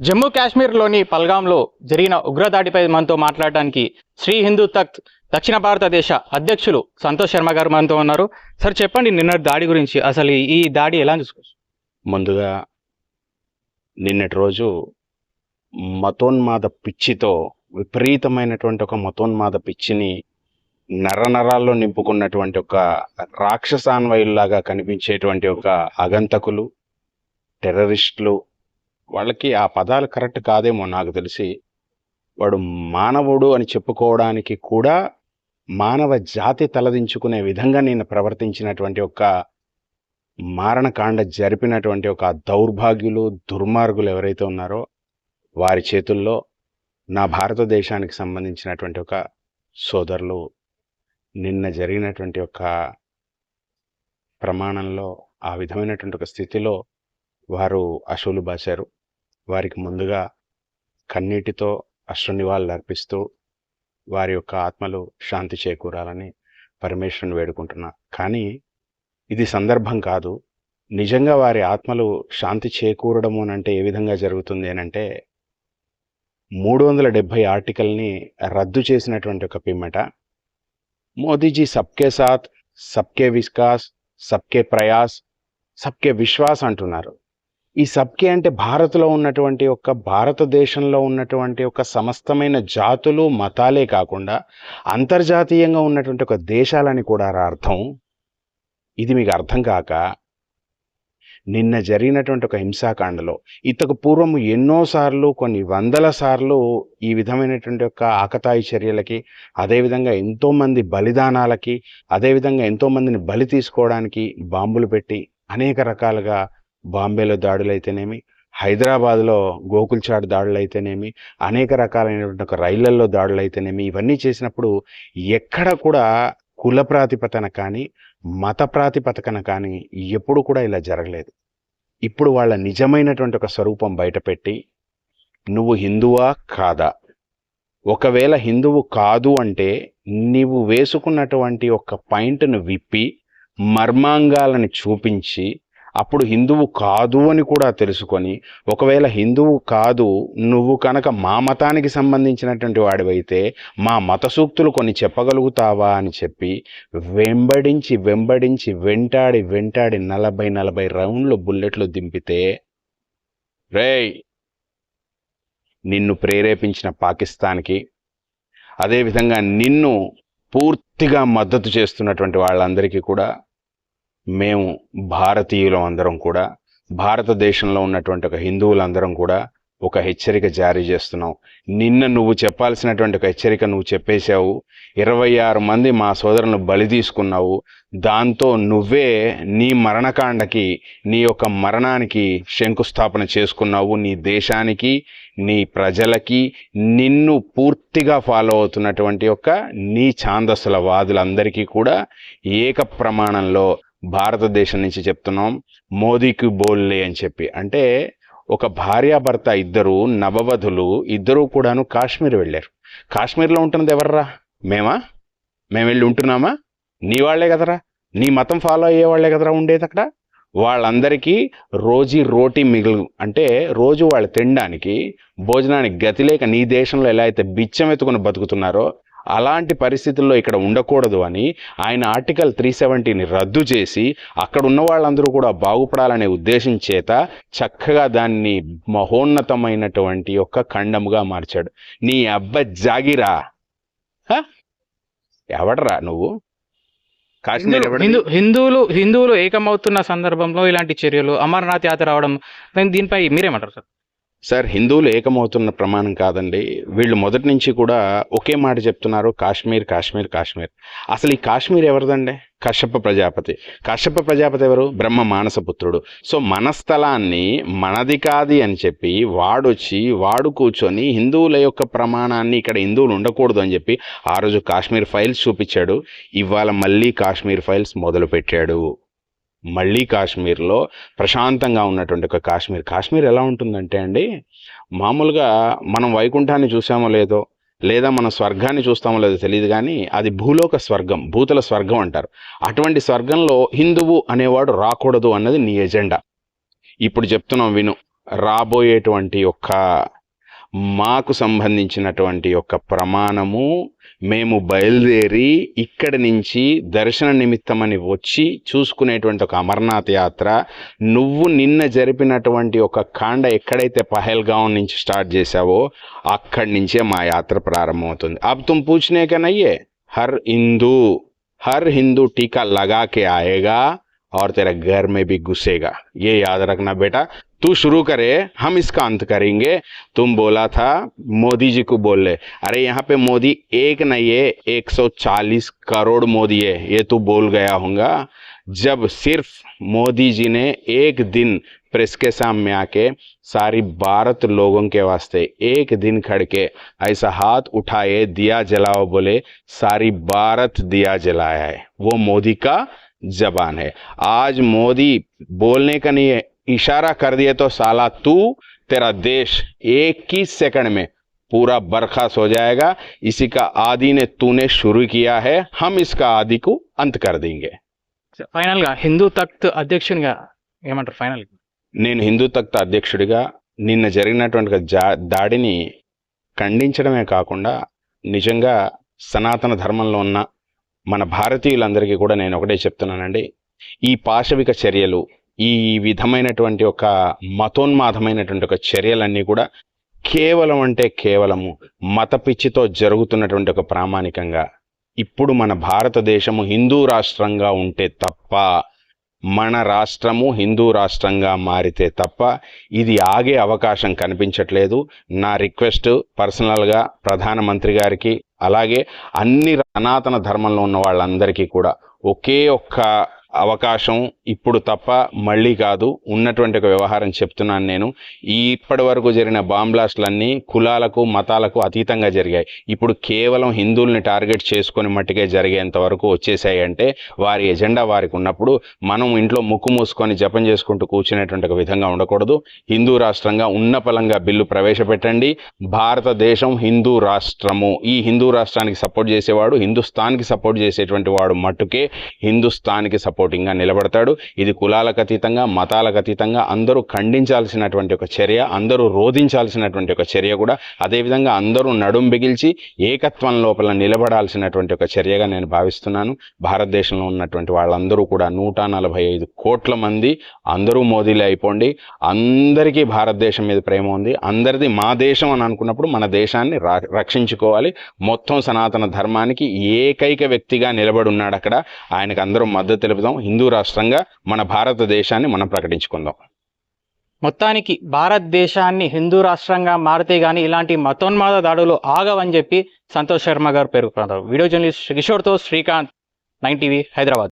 జమ్మూ కాశ్మీర్లోని పల్గాంలో జరిగిన ఉగ్రదాడిపై మనతో మాట్లాడడానికి శ్రీ హిందూ తఖ్త్ దక్షిణ భారతదేశ అధ్యక్షులు సంతోష్ శర్మ గారు మనతో ఉన్నారు. సార్ చెప్పండి నిన్న దాడి గురించి అసలు ఈ దాడి ఎలా చూసుకోవచ్చు ముందుగా నిన్నటి రోజు మతోన్మాద పిచ్చితో విపరీతమైనటువంటి ఒక మతోన్మాద పిచ్చిని నరనరాల్లో నింపుకున్నటువంటి ఒక రాక్షసాన్వయుల్లాగా కనిపించేటువంటి ఒక అగంతకులు టెర్రరిస్టులు వాళ్ళకి ఆ పదాలు కరెక్ట్ కాదేమో నాకు తెలిసి. వాడు మానవుడు అని చెప్పుకోవడానికి కూడా మానవ జాతి తలదించుకునే విధంగా నేను ప్రవర్తించినటువంటి ఒక మారణకాండ జరిపినటువంటి ఒక దౌర్భాగ్యులు దుర్మార్గులు ఎవరైతే ఉన్నారో వారి చేతుల్లో నా భారతదేశానికి సంబంధించినటువంటి ఒక సోదరులు నిన్న జరిగినటువంటి ఒక ప్రమాణంలో ఆ విధమైనటువంటి ఒక స్థితిలో వారు అశువులు బాశారు. వారికి ముందుగా కన్నీటితో అశ్రునివాళులు అర్పిస్తూ వారి యొక్క ఆత్మలు శాంతి చేకూరాలని పరమేశ్వరుని వేడుకుంటున్నా. కానీ ఇది సందర్భం కాదు. నిజంగా వారి ఆత్మలు శాంతి చేకూరడము అని అంటే ఏ విధంగా జరుగుతుంది అని అంటే మూడు వందల డెబ్భై ఆర్టికల్ని రద్దు చేసినటువంటి ఒక పిమ్మట మోదీజీ సబ్కే సాత్ సబ్కే వికాస్ సబ్కే ప్రయాస్ సబ్కే విశ్వాస్ అంటున్నారు. ఈ సబ్కి అంటే భారత్లో ఉన్నటువంటి ఒక భారతదేశంలో ఉన్నటువంటి ఒక సమస్తమైన జాతులు మతాలే కాకుండా అంతర్జాతీయంగా ఉన్నటువంటి ఒక దేశాలని కూడా అర్థం. ఇది మీకు అర్థం కాక నిన్న జరిగినటువంటి ఒక హింసాకాండలో ఇంతకు పూర్వం ఎన్నోసార్లు కొన్ని వందల సార్లు ఈ విధమైనటువంటి ఒక ఆకతాయి చర్యలకి అదేవిధంగా ఎంతోమంది బలిదానాలకి అదేవిధంగా ఎంతోమందిని బలి తీసుకోవడానికి బాంబులు పెట్టి అనేక రకాలుగా బాంబేలో దాడులు అయితేనేమి హైదరాబాద్లో గోకుల్చాట్ దాడులు అయితేనేమి అనేక రకాలైనటువంటి ఒక రైళ్ళలో దాడులు అయితేనేమి ఇవన్నీ చేసినప్పుడు ఎక్కడ కూడా కుల ప్రాతిపతన కానీ మత ప్రాతిపతకన కానీ ఎప్పుడు కూడా ఇలా జరగలేదు. ఇప్పుడు వాళ్ళ నిజమైనటువంటి ఒక స్వరూపం బయటపెట్టి నువ్వు హిందువా కాదా? ఒకవేళ హిందువు కాదు అంటే నీవు వేసుకున్నటువంటి ఒక పాయింట్ను విప్పి మర్మాంగాలను చూపించి అప్పుడు హిందువు కాదు అని కూడా తెలుసుకొని ఒకవేళ హిందువు కాదు నువ్వు కనుక మా మతానికి సంబంధించినటువంటి వాడివైతే మా మత సూక్తులు కొన్ని చెప్పగలుగుతావా అని చెప్పి వెంబడించి వెంబడించి వెంటాడి వెంటాడి నలభై నలభై రౌండ్లు బుల్లెట్లు దింపితే రేయ్ నిన్ను ప్రేరేపించిన పాకిస్తాన్కి అదేవిధంగా నిన్ను పూర్తిగా మద్దతు చేస్తున్నటువంటి వాళ్ళందరికీ కూడా మేము భారతీయులం అందరం కూడా భారతదేశంలో ఉన్నటువంటి ఒక హిందువులందరం కూడా ఒక హెచ్చరిక జారీ చేస్తున్నాం. నిన్న నువ్వు చెప్పాల్సినటువంటి ఒక హెచ్చరిక నువ్వు చెప్పేశావు. ఇరవై ఆరు మంది మా సోదరులను బలి తీసుకున్నావు. దాంతో నువ్వే నీ మరణకాండకి నీ యొక్క మరణానికి శంకుస్థాపన చేసుకున్నావు. నీ దేశానికి నీ ప్రజలకి నిన్ను పూర్తిగా ఫాలో అవుతున్నటువంటి యొక్క నీ ఛాందస్సుల వాదులందరికీ కూడా ఏక ప్రమాణంలో భారతదేశం నుంచి చెప్తున్నాం మోదీకి బోల్లే అని చెప్పి. అంటే ఒక భార్యాభర్త ఇద్దరు నవవధులు ఇద్దరూ కూడాను కాశ్మీర్ వెళ్ళారు. కాశ్మీర్లో ఉంటున్నది ఎవర్రా? మేమా? మేము వెళ్ళి ఉంటున్నామా? నీ వాళ్ళే కదరా? నీ మతం ఫాలో అయ్యే వాళ్ళే కదరా ఉండేది అక్కడ? వాళ్ళందరికీ రోజీ రోటీ మిగులు అంటే రోజు వాళ్ళు తినడానికి భోజనానికి గతి లేక నీ దేశంలో ఎలా అయితే బిచ్చం ఎత్తుకుని బతుకుతున్నారో అలాంటి పరిస్థితుల్లో ఇక్కడ ఉండకూడదు అని ఆయన ఆర్టికల్ త్రీ సెవెంటీని రద్దు చేసి అక్కడ ఉన్న వాళ్ళందరూ కూడా బాగుపడాలనే ఉద్దేశం చేత చక్కగా దాన్ని మహోన్నతమైనటువంటి యొక్క ఖండముగా మార్చాడు. నీ అబ్బ జాగిరా? ఎవడరా నువ్వు? కాశ్మీర్ హిందూ హిందువులు హిందువులు ఏకమవుతున్న సందర్భంలో ఇలాంటి చర్యలు అమర్నాథ్ యాత్ర రావడం దీని- దీనిపై మీరేమంటారు సార్? సార్ హిందువులు ఏకమవుతున్న ప్రమాణం కాదండి. వీళ్ళు మొదటి నుంచి కూడా ఒకే మాట చెప్తున్నారు కాశ్మీర్ కాశ్మీర్ కాశ్మీర్. అసలు ఈ కాశ్మీర్ ఎవరిదండి? కశ్యప ప్రజాపతి. కశ్యప ప్రజాపతి ఎవరు? బ్రహ్మ మానసపుత్రుడు. సో మన స్థలాన్ని మనది కాది అని చెప్పి వాడొచ్చి వాడు కూర్చొని హిందువుల యొక్క ప్రమాణాన్ని ఇక్కడ హిందువులు ఉండకూడదు అని చెప్పి ఆ రోజు కాశ్మీర్ ఫైల్స్ చూపించాడు. ఇవాళ మళ్ళీ కాశ్మీర్ ఫైల్స్ మొదలుపెట్టాడు. మళ్ళీ కాశ్మీర్లో ప్రశాంతంగా ఉన్నటువంటి ఒక కాశ్మీర్. కాశ్మీర్ ఎలా ఉంటుందంటే అండి మామూలుగా మనం వైకుంఠాన్ని చూసామో లేదో లేదా మనం స్వర్గాన్ని చూస్తామో లేదో తెలియదు కానీ అది భూలోక స్వర్గం భూతల స్వర్గం అంటారు. అటువంటి స్వర్గంలో హిందువు అనేవాడు రాకూడదు అన్నది నీ ఎజెండా. ఇప్పుడు చెప్తున్నాం విను రాబోయేటువంటి యొక్క మాకు సంబంధించినటువంటి యొక్క ప్రమాణము మేము బయలుదేరి ఇక్కడి నుంచి దర్శన నిమిత్తమని వచ్చి చూసుకునేటువంటి ఒక అమర్నాథ్ యాత్ర నువ్వు నిన్న జరిపినటువంటి ఒక కాండ ఎక్కడైతే పహల్గాం నుంచి స్టార్ట్ చేశావో అక్కడి నుంచే మా యాత్ర ప్రారంభమవుతుంది. అబ్ తుమ్ పూచినే కనయ్యే హర్ హిందూ హర్ హిందూ టీకా లగాకే ఆయేగా ఆర్ తెర గర్మే में ఏ घुसेगा ये బేటా तू शुरू करे, हम इसका अंत करेंगे। तुम बोला था, मोदी जी को बोल ले। अरे, यहाँ पे मोदी एक नहीं है 140 करोड़ मोदी है, ये तू बोल गया होगा। जब सिर्फ़ मोदी जी ने एक दिन प्रेस के सामने आके सारी भारत लोगों के वास्ते एक दिन खड़ के ऐसा हाथ उठाए, दिया जलाओ बोले, सारी भारत दिया जलाया है। वो मोदी का जबान है। आज मोदी बोलने का नहीं है इशारा कर दिए तो साला तू तेरा देश एक ही सेकंड में पूरा बर्खास्त हो जाएगा इसी का आदि ने तूने शुरू किया है हम इसका आदि को अंत कर देंगे ఫైనల్ గా హిందూ తఖ్త్ అధ్యక్షునిగా ఏమంటారు ఫైనల్ నేను హిందూ తక్త అధ్యక్షుడిగా నిన్న జరిగినటువంటి జా దాడిని ఖండించడమే కాకుండా నిజంగా సనాతన ధర్మంలో ఉన్న మన భారతీయులందరికీ కూడా నేను ఒకటే చెప్తున్నానండి ఈ పాశవిక చర్యలు ఈ విధమైనటువంటి ఒక మతోన్మాదమైనటువంటి ఒక చర్యలన్నీ కూడా కేవలం అంటే కేవలము మత పిచ్చితో జరుగుతున్నటువంటి ఒక ప్రామాణికంగా ఇప్పుడు మన భారతదేశము హిందూ రాష్ట్రంగా ఉంటే తప్ప మన రాష్ట్రము హిందూ రాష్ట్రంగా మారితే తప్ప ఇది ఆగే అవకాశం కనిపించట్లేదు. నా రిక్వెస్ట్ పర్సనల్గా ప్రధానమంత్రి గారికి అలాగే అన్ని సనాతన ధర్మంలో ఉన్న వాళ్ళందరికీ కూడా ఒకే ఒక్క అవకాశం ఇప్పుడు తప్ప మళ్ళీ కాదు. ఉన్నటువంటి ఒక వ్యవహారం చెప్తున్నాను నేను. ఈ ఇప్పటి వరకు జరిగిన బాంబ్లాస్ట్లన్నీ కులాలకు మతాలకు అతీతంగా జరిగాయి. ఇప్పుడు కేవలం హిందువుల్ని టార్గెట్ చేసుకొని మట్టుకే జరిగేంత వరకు వచ్చేసాయి అంటే వారి ఎజెండా వారికి ఉన్నప్పుడు మనం ఇంట్లో ముక్కు మూసుకొని జపం చేసుకుంటూ కూర్చునేటువంటి ఒక విధంగా ఉండకూడదు. హిందూ రాష్ట్రంగా ఉన్న పలంగా బిల్లు ప్రవేశపెట్టండి. భారతదేశం హిందూ రాష్ట్రము. ఈ హిందూ రాష్ట్రానికి సపోర్ట్ చేసేవాడు హిందుస్థాన్కి సపోర్ట్ చేసేటువంటి వాడు మట్టుకే హిందుస్థాన్కి సపోర్టింగ్గా నిలబడతాడు. ఇది కులాలకు అతీతంగా మతాలకు అతీతంగా అందరూ ఖండించాల్సినటువంటి ఒక చర్య అందరూ రోధించాల్సినటువంటి ఒక చర్య కూడా. అదేవిధంగా అందరూ నడుం బిగిల్చి ఏకత్వం లోపల నిలబడాల్సినటువంటి ఒక చర్యగా నేను భావిస్తున్నాను. భారతదేశంలో ఉన్నటువంటి వాళ్ళందరూ కూడా నూట నలభై ఐదు కోట్ల మంది అందరూ మోదీలే అయిపోండి. అందరికీ భారతదేశం మీద ప్రేమ ఉంది. అందరిది మా దేశం అని అనుకున్నప్పుడు మన దేశాన్ని రక్షించుకోవాలి. మొత్తం సనాతన ధర్మానికి ఏకైక వ్యక్తిగా నిలబడి ఉన్నాడు అక్కడ. ఆయనకు అందరూ మద్దతు తెలుపుదాం. హిందూ రాష్ట్రంగా మన భారతదేశాన్ని మనం ప్రకటించుకుందాం. మొత్తానికి భారతదేశాన్ని హిందూ రాష్ట్రంగా మారితే గాని ఇలాంటి మతోన్మాద దాడులు ఆగవని చెప్పి సంతోష్ శర్మ గారు పేర్కొన్నారు. వీడియో జర్నలిస్ట్ కిషోర్తో శ్రీకాంత్ నైన్ టీవీ హైదరాబాద్.